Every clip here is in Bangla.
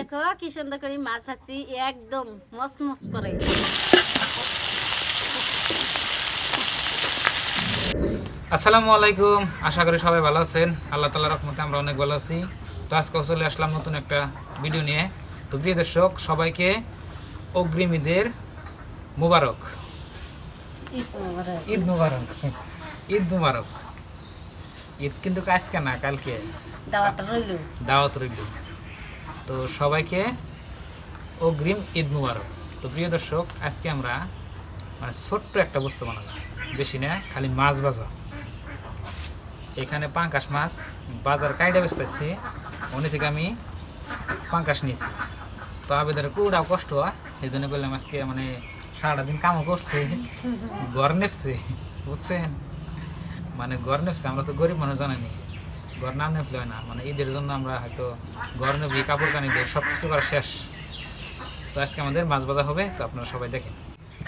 দেখো কি সুন্দর করে মাছ ভাজছি একদম মস্ত মস্ত করে। আসসালামু আলাইকুম আশা করি সবাই ভালো আছেন। আল্লাহ তালার রহমতে আমরা অনেক ভালো আছি। তো আজকে চলে আসলাম নতুন একটা ভিডিও নিয়ে। তো প্রিয় দর্শক সবাইকে অগ্রিম ঈদের মুবারক। ঈদ মুবারক। ঈদ মুবারক। ঈদ কিন্তু আজকে না কালকে। দাওয়াটা রইল। দাওয়াত রইল। তো সবাইকে অগ্রিম ঈদ মুবারক। তো প্রিয় দর্শক, আজকে আমরা মানে ছোট্ট একটা বস্তু বানালাম। বেশি না, খালি মাছ ভাজা। এখানে পাঙ্কাশ মাছ, বাজার কাইডা বেচতেছি উনি থেকে আমি পাঙ্কাশ নিয়েছি। তো আবেদনের কুড়াও কষ্ট এই জন্য করলাম আজকে মানে সারাটা দিন কামও করছে, ঘর নেপছে, বুঝছেন? মানে ঘর নেপছে, আমরা তো গরিব মানুষ জানেনি ঘর না নেপলে হয় না। মানে ঈদের জন্য আমরা হয়তো ঘর নেবি কাপড় কানি দিয়ে সব কিছু করা শেষ। তো আজকে আমাদের মাছ ভাজা হবে তো আপনারা সবাই দেখেন।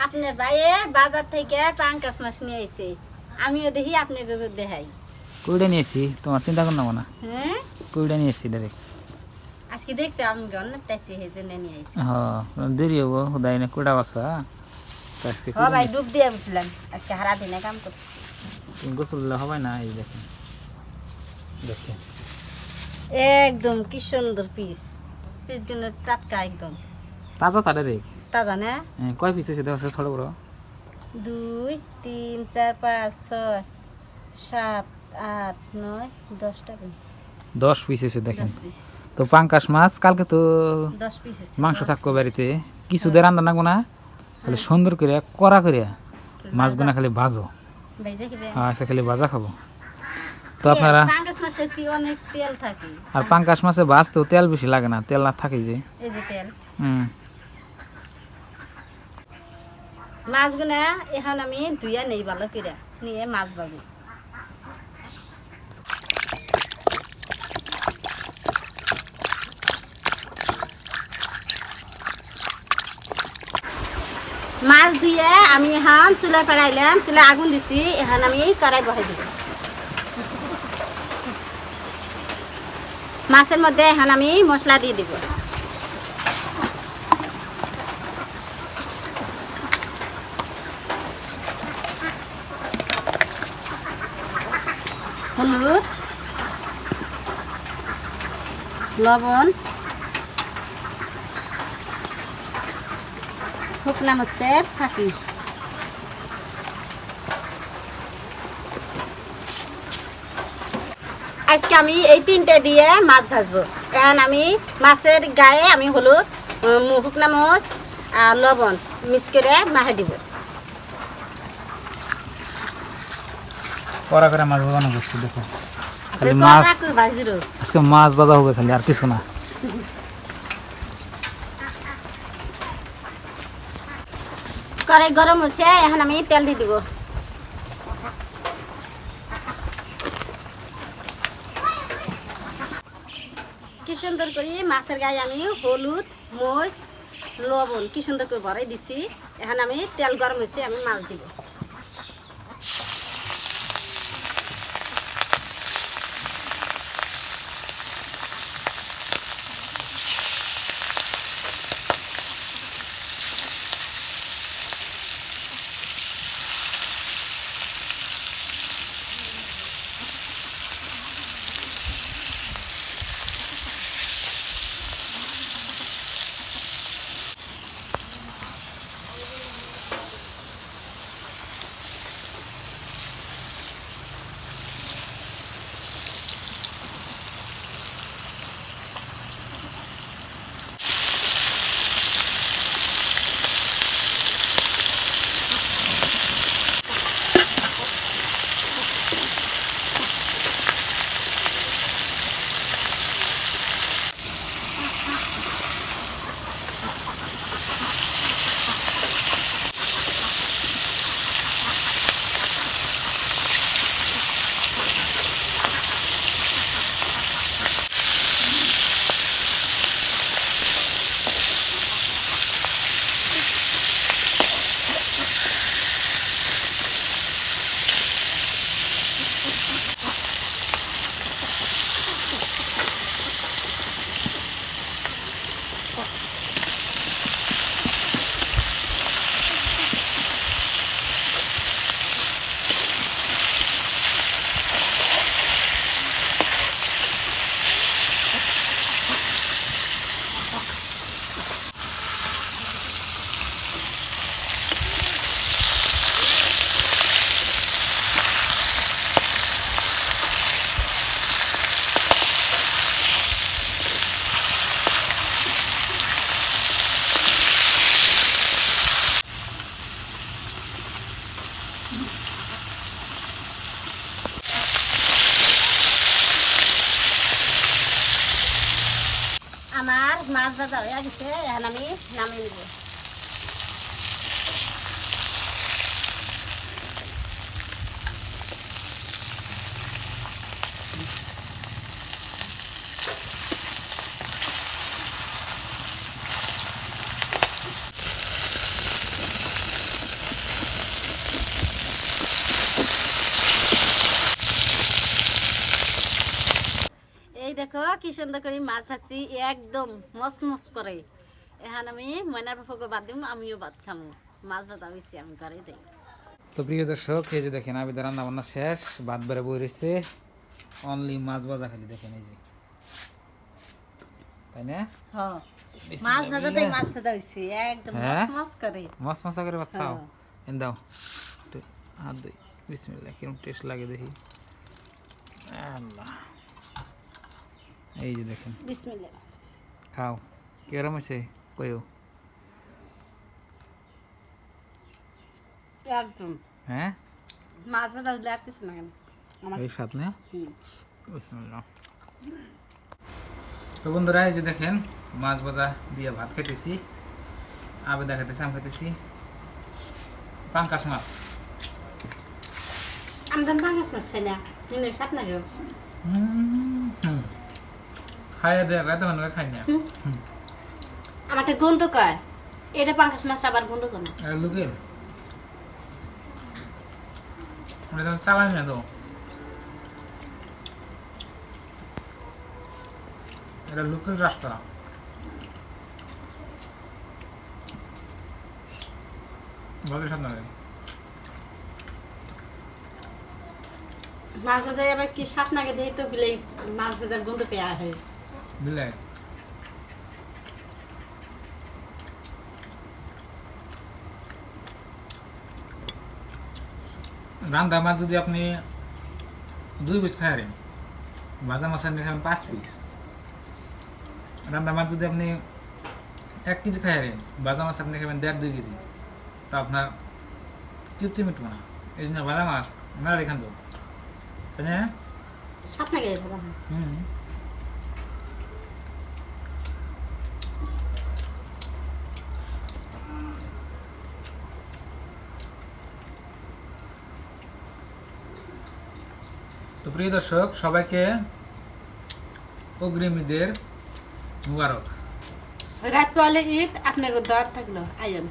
আপনার ভাইয়ে বাজার থেকে পাঙ্কাশ মাছ নিয়ে আইছে। আমিও দেখি আপনাকে দেখাই। কুড়িটা নিয়েছি তোমার চিন্তা করো না হ্যাঁ? কুড়িটা নিয়েছি ডাইরেক্ট আজকে দেখছি আমি অনেক টাইছি সেই নিয়ে আইছি। হ্যাঁ দেরি হব হুদাই না কুড়া বাসা আজকে ভাই ডুব দিয়ে উঠলাম। আজকে হারা দিনে কাম করছি। গোসল হবে না এই দেখেন। দেখেন একদম কি সুন্দর পিস পিসগুলো টাটকা একদম। তাজা তাদের রে তাজা না? কয় পিস হয়েছে? দেখো ছোট বড়। দুই তিন চার পাঁচ ছয় সাত আট নয় দশটা পিস দশ পিস হয়েছে দেখেন। তো পাঙ্কাশ মাছ কালকে তো মাংস থাকব বাড়িতে। কিছু দিয়ে রান্না নাগবো না। খালি সুন্দর করে কড়া করে মাছগুনা খালি ভাজো। আচ্ছা খালি ভাজা খাব। তো আপনারা মাছের কি অনেক তেল থাকে। আর পাঙ্কাশ মাছে ভাজতেও তেল বেশি লাগে না তেল না থাকে যে। এই যে তেল। হুম। মাছগুনা এখন আমি ধুইয়া নেই ভালো করে নিয়ে মাছ ভাজি। মাছ ধুয়ে আমি এখন চুলা পেড়াইলাম চুলা আগুন দিছি এখন আমি কড়াই বহাই দিব। মাছের মধ্যে এখন আমি মশলা দিয়ে দিব। হলুদ লবণ শুকনা মরিচের ফাঁকি। আজকে আমি এই তিনটে দিয়ে মাছ ভাজবো। এখন আমি মাছের গায়ে আমি হলুদ শুকনা মরিচ আর লবণ মিক্স করে মাহে দিব। করে মাছ ভাজানো করছি দেখো। খালি যে মাছ আজকে মাছ ভাজা হবে খালি আর কিছু না। কড়াই গরম হচ্ছে এখন আমি তেল দিয়ে দিব। কি সুন্দর করে? মাছের গায়ে আমি হলুদ, মরিচ, লবণ কি সুন্দর করে ভরাই দিছি। এখন আমি তেল গরম হয়েছে, আমি মাছ দিব। মাছ ভাজা হয়ে গেছে এখন আমি নামিয়ে নেব। এই দেখো কি সুন্দর করে মাছ ভাজছি একদম মস্ত মস্ত করে। এখন আমি ময়নার বাপুকে বাদ দিম আমিও ভাত খামো। মাছ ভাজা হয়েছি আমি ঘরে যাই। তো প্রিয় দর্শক এই যে দেখেন আবিদা রান্না বান্না শেষ ভাত বেড়ে বই রয়েছে অনলি মাছ ভাজা খালি দেখেন এই যে। তাই না? হ্যাঁ। মাছ ভাজাতেই মাছ ভাজা হয়েছে একদম হ্যাঁ? করে। মাছ মাছা করে ভাত খাও। হ্যাঁ। এন দাও। হাত দিই বিসমিল্লাহ কিরম টেস্ট লাগে দেখি। আল্লাহ। এই যে দেখেন। খাও। কিরম আছে কইও। একদম। হ্যাঁ? মাছ ভাজা কিছু না কেন? এই সাত না? তো বন্ধুরা এই যে দেখেন মাছ ভাজা দিয়ে ভাত খেতেছি। আবেদা খেতেছি আম খেতেছি পাঙ্কাশ মাছ। আমি তো পাঙ্গাস মাছ খাই না। সাত না কেউ খাইয়ে দেয় এতক্ষণ খাই না গন্ধ কয়। এটা পাঙ্গাস মাছ আবার গন্ধ করে না। তো চালানি না তো। এটা লোকেল রাস্তা ভালো স্বাদ লাগে মাছ ভাজা আবার কি সাত নাগে দেই তো বিলে মাছ ভাজার গন্ধ পেয়া হয়। বুঝলে রান্দা মাছ যদি আপনি দুই পিস খাইলেন ভাজা মাছ আনলে খাবেন পাঁচ পিস রান্দা মাছ যদি আপনি এক কেজি খাইলেন ভাজা মাছ আপনি খাবেন দেড় দুই কেজি তা আপনার তৃপ্তি মিটবো না। এই জন্য ভাজা মাছ মেলা এখান তো তাই না? হুম। তো প্রিয় দর্শক সবাইকে অগ্রিম ঈদের মুবারক। রাত পালে ঈদ আপনাকে থাকল আইন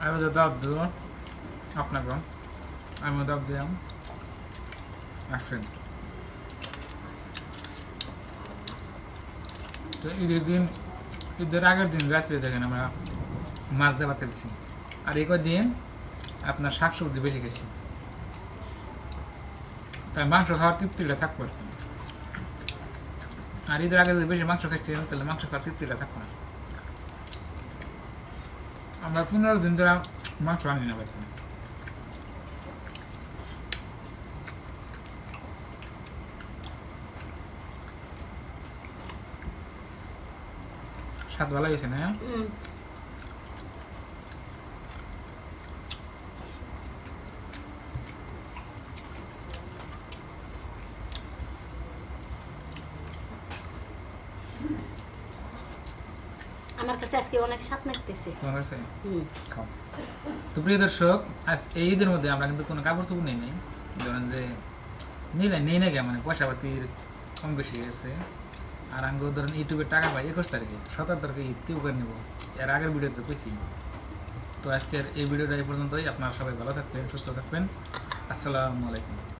আমি তো দাব দেবো আপনাকে। আমি। দিলাম আসেন। তো ঈদের দিন ঈদের আগের দিন রাত্রে দেখেন আমরা মাছ খেতেছি আর এই দিন আপনার শাক সবজি বেশি গেছি তাই মাংস খাওয়ার তৃপ্তিটা থাকব আর ঈদের আগে যদি বেশি মাংস খাচ্ছি তাহলে মাংস খাওয়ার তৃপ্তিটা থাকব না। আমরা পনেরো দিন ধরে মাংস আনি না বাড়িতে স্বাদ ভালো হয়েছে না আমার কাছে আজকে অনেক সাত লাগতেছে। তোমার কাছে? খাও। তো প্রিয় দর্শক আজ এই ঈদের মধ্যে আমরা কিন্তু কোনো কাপড় চোপড় নেই নাই। ধরেন যে নিই না নেই না কে মানে পয়সা পাতির কম বেশি গেছে। আর আমি ধরেন ইউটিউবে টাকা পাই একুশ তারিখে সতেরো তারিখে ঈদ কেউ করে নেব? এর আগের ভিডিওতে পেয়েছি তো আজকের এই ভিডিওটা এই পর্যন্তই। আপনারা সবাই ভালো থাকবেন সুস্থ থাকবেন। আসসালামু আলাইকুম।